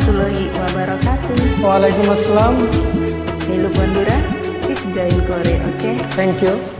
warahmatullahi wabarakatuh. ওয়ালাইকুম Hello Bandura, keep join করে okay thank you কি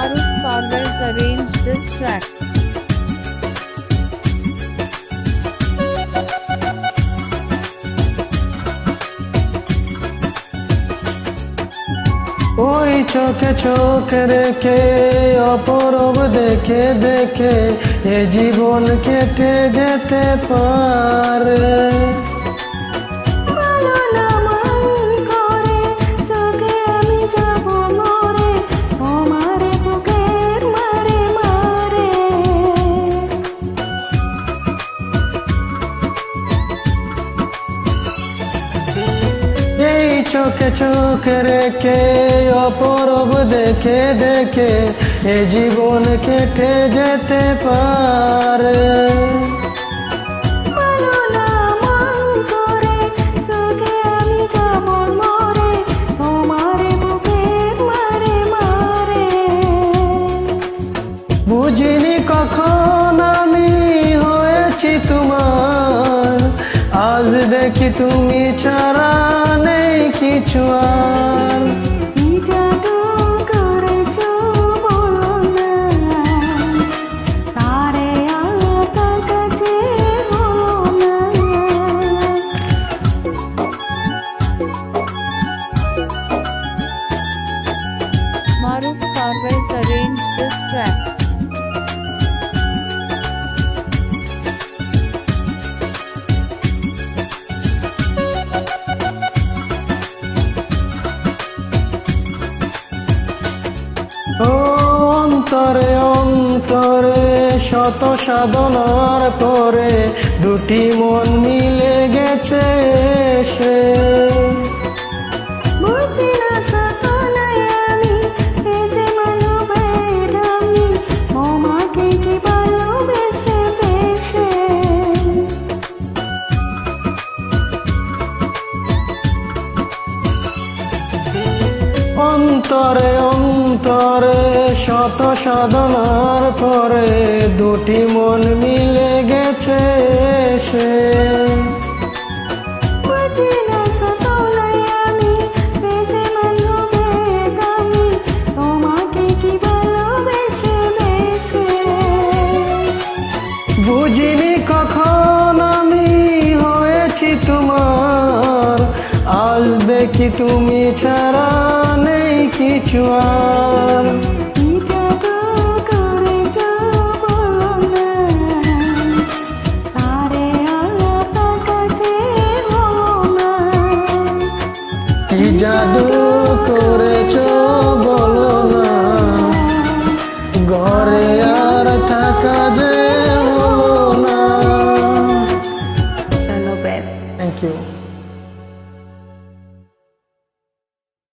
Maruf Parvez arranged this track. ওই চোখে চোখ রেখে অপরব দেখে দেখে এ জীবন কেটে যেতে পারে চোখে চোখ রেখে অপরব দেখে দেখে এ জীবন কেটে যেতে পারে। বুঝিনি কখন আমি হয়েছি তোমার আজ দেখি তুমি ছাড়া নেই কিছু শত সাধনার পরে দুটি মন মিলে গেছে সে। অন্তরে অন্তরে শত সাধনার পরে দেখি তুমি ছাড়া নেই কিছু আর। জাদু কর